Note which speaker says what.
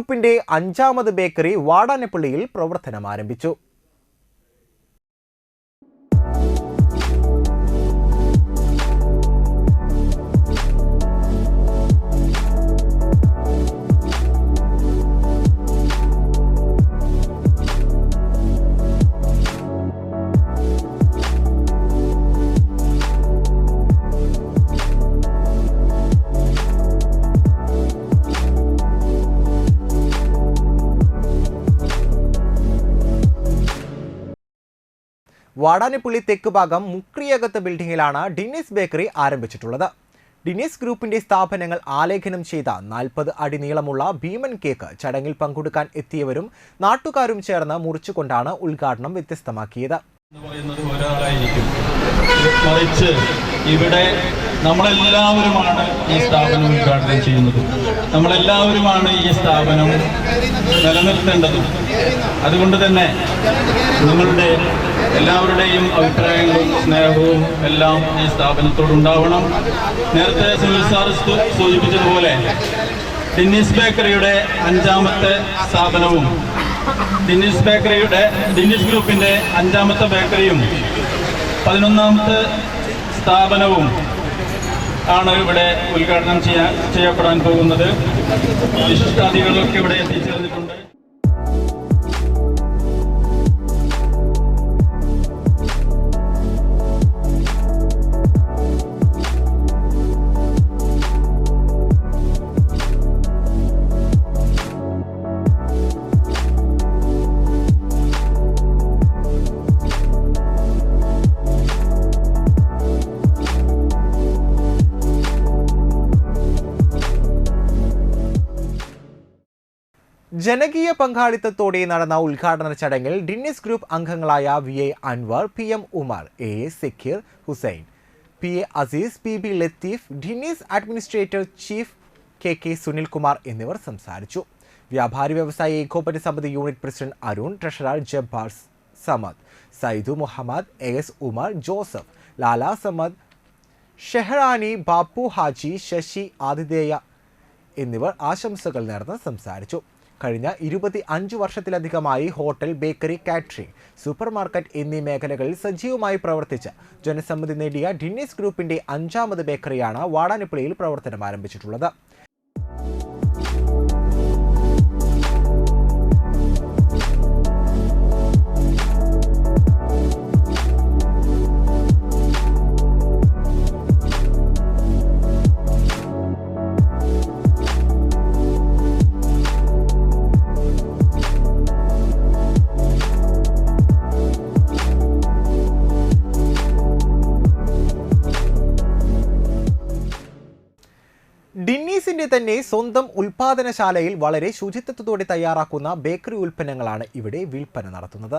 Speaker 1: ഗ്രൂപ്പിന്റെ അഞ്ചാമത് ബേക്കറി വാടാനപ്പള്ളിയിൽ പ്രവർത്തനം ആരംഭിച്ചു വാടാനപ്പള്ളി തെക്ക് ഭാഗം മുക്രിയകത്ത് ബിൽഡിംഗിലാണ് ഡിന്നീസ് ബേക്കറി ആരംഭിച്ചിട്ടുള്ളത്. ഡിനീസ് ഗ്രൂപ്പിന്റെ സ്ഥാപനങ്ങൾ ആലേഖനം ചെയ്ത നാൽപ്പത് അടി നീളമുള്ള ഭീമൻ കേക്ക് ചടങ്ങിൽ പങ്കെടുക്കാൻ എത്തിയവരും നാട്ടുകാരും ചേർന്ന് മുറിച്ചുകൊണ്ടാണ് ഉദ്ഘാടനം വ്യത്യസ്തമാക്കിയത്.
Speaker 2: ഇവിടെ നമ്മളെല്ലാവരുമാണ് ഈ സ്ഥാപനം ഉദ്ഘാടനം ചെയ്യുന്നത്. നമ്മളെല്ലാവരുമാണ് ഈ സ്ഥാപനം നിലനിർത്തേണ്ടതും. അതുകൊണ്ട് തന്നെ നിങ്ങളുടെ എല്ലാവരുടെയും അഭിപ്രായങ്ങളും സ്നേഹവും എല്ലാം ഈ സ്ഥാപനത്തോടുണ്ടാവണം. നേരത്തെ സുനിൽ സാർ സൂചിപ്പിച്ചതുപോലെ ഡിന്നീസ് ബേക്കറിയുടെ അഞ്ചാമത്തെ സ്ഥാപനവും ഡിന്നീസ് ബേക്കറിയുടെ ഡിന്നീസ് ഗ്രൂപ്പിന്റെ അഞ്ചാമത്തെ ബേക്കറിയും പതിനൊന്നാമത്തെ സ്ഥാപനവും ആണ് ഇവിടെ ഉദ്ഘാടനം ചെയ്യാൻ ചെയ്യപ്പെടാൻ പോകുന്നത്. വിശിഷ്ടാതികളൊക്കെ ഇവിടെ എത്തിച്ചേർന്നിട്ടുണ്ട്.
Speaker 1: ജനകീയ പങ്കാളിത്തത്തോടെ നടന്ന ഉദ്ഘാടന ചടങ്ങിൽ ഡിന്നിസ് ഗ്രൂപ്പ് അംഗങ്ങളായ V A Anwar P M Umar A A Zakir Hussain. P A Aziz P B Latheef Dennis administrator chief K K Sunilkumar എന്നിവർ സംസാരിച്ചു. വ്യാപാരി വ്യവസായി ഏകോപന സമിതി unit president Arun treasurer Jabbar Samad Saidu Muhammad A S Umar Joseph Lala Samad Sheharani Bappu Haji Sasi ആതിഥേയ എന്നിവർ ആശംസകൾ നേർന്ന് സംസാരിച്ചു. കഴിഞ്ഞ ഇരുപത്തി അഞ്ച് വർഷത്തിലധികമായി hotel bakery catering super market എന്നീ മേഖലകളിൽ സജീവമായി പ്രവർത്തിച്ച് ജനസമ്മതി നേടിയ ഡിന്നീസ് ഗ്രൂപ്പിന്റെ അഞ്ചാമത് ബേക്കറിയാണ് വാടാനിപ്പള്ളിയിൽ പ്രവർത്തനം ആരംഭിച്ചിട്ടുള്ളത്. ഡിന്നീസിന്റെ തന്നെ സ്വന്തം ഉൽപാദനശാലയിൽ വളരെ ശുചിത്വത്തോടെ തയ്യാറാക്കുന്ന ബേക്കറി ഉൽപ്പന്നങ്ങളാണ് ഇവിടെ വിൽപ്പന നടത്തുന്നത്.